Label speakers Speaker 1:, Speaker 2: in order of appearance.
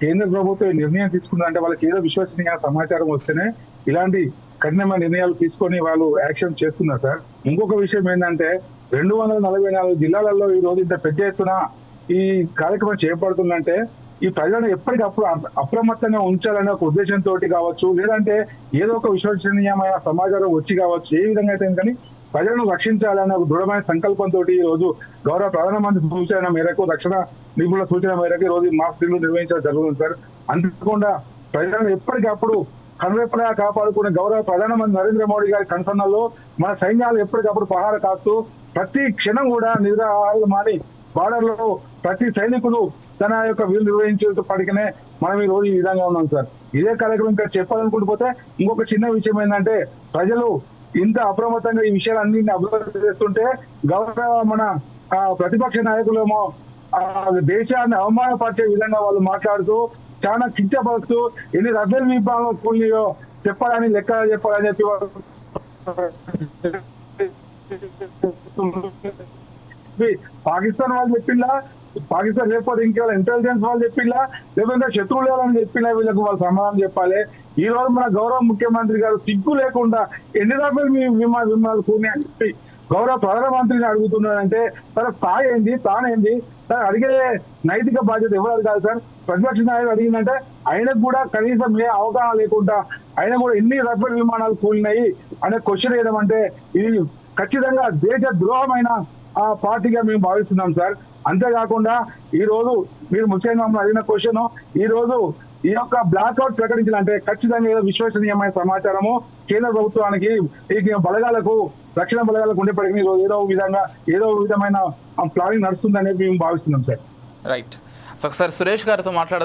Speaker 1: కేంద్ర ప్రభుత్వం ఈ నిర్ణయం తీసుకుందంటే వాళ్ళకి ఏదో విశ్వసనీయ సమాచారం వస్తేనే ఇలాంటి కఠినమైన నిర్ణయాలు తీసుకొని వాళ్ళు యాక్షన్ చేస్తున్నారు సార్. ఇంకొక విషయం ఏంటంటే రెండు వందల నలభై నాలుగు జిల్లాలలో ఈ రోజు ఇంత పెద్ద ఎత్తున ఈ కార్యక్రమం చేపడుతుందంటే ఈ ప్రజలను ఎప్పటికప్పుడు అప్రమత్తంగా ఉంచాలనే ఒక ఉద్దేశంతో కావచ్చు లేదంటే ఏదో ఒక విశ్వసనీయమైన సమాచారం వచ్చి కావచ్చు ఏ విధంగా అయితే కానీ ప్రజలను రక్షించాలనే ఒక దృఢమైన సంకల్పంతో ఈ రోజు గౌరవ ప్రధానమంత్రి సూచన మేరకు రక్షణ నిపుణుల సూచన మేరకు ఈ రోజు మాస్ డ్రిల్ నిర్వహించడం జరుగుతుంది సార్. అంతేకాకుండా ప్రజలను ఎప్పటికప్పుడు కనువెప్పలా కాపాడుకునే గౌరవ ప్రధానమంత్రి నరేంద్ర మోడీ గారి కన్సర్నల్లో మన సైన్యాలు ఎప్పటికప్పుడు పహార కాస్తూ ప్రతి క్షణం కూడా నిద్రాహారాలు మాని బార్డర్లో ప్రతి సైనికుడు తన యొక్క వీలు నిర్వహించేటప్పటికనే మనం ఈ రోజు ఈ విధంగా ఉన్నాం సార్. ఇదే కార్యక్రమం ఇంకా చెప్పాలనుకుంటే పోతే ఇంకొక చిన్న విషయం ఏంటంటే ప్రజలు ఇంత అప్రమత్తంగా ఈ విషయాలన్నీ అభివృద్ధి చేస్తుంటే గౌరవ మన ప్రతిపక్ష నాయకులేమో దేశాన్ని అవమానపరిచే విధంగా వాళ్ళు మాట్లాడుతూ చాలా కించపరుస్తూ ఎన్ని రఫేల్ విభాగం కూలియో చెప్పాలని లెక్క చెప్పాలని చెప్పి పాకిస్తాన్ వాళ్ళు చెప్పిందా పాకిస్తాన్ లేకపోతే ఇంకేమైనా ఇంటెలిజెన్స్ వాళ్ళు చెప్పిందా లేకపోతే శత్రువులు ఎవరని చెప్పినా వీళ్ళకు వాళ్ళు సమాధానం చెప్పాలి. ఈ రోజు మన గౌరవ ముఖ్యమంత్రి గారు సిగ్గు లేకుండా ఎన్ని రకాలు మీ విమా విమానాలు కూని అని చెప్పి గౌరవ ప్రధానమంత్రిని అడుగుతున్నాడంటే సార్ స్థాయి ఏంది తానేంది సార్ అడిగే నైతిక బాధ్యత ఎవరు కాదు సార్. ప్రతిపక్ష నాయకుడు అడిగిందంటే ఆయనకు కూడా కనీసం ఏ అవగాహన లేకుండా ఆయన కూడా ఎన్ని రఫేల్ విమానాలు కూలినాయి? అనే క్వశ్చన్ వేయడం అంటే ఇది ఖచ్చితంగా దేశ ద్రోహమైన ఆ పార్టీగా మేము భావిస్తున్నాం సార్. అంతేకాకుండా ఈ రోజు మీరు ముఖ్యంగా అడిగిన క్వశ్చన్ ఈ రోజు ఈ యొక్క బ్లాక్అవుట్ ప్రకటించాలంటే ఖచ్చితంగా ఏదో విశ్వసనీయమైన సమాచారము కేంద్ర ప్రభుత్వానికి ఈ బలగాలకు రక్షణ బలగాలకు ఉండేప్పటికీ ఈ ఏదో ఒక విధంగా ఏదో ఒక విధమైన ప్లానింగ్ నడుస్తుందనేది మేము భావిస్తున్నాం సార్.
Speaker 2: రైట్ సో ఒకసారి సురేష్ గారితో మాట్లాడదాం.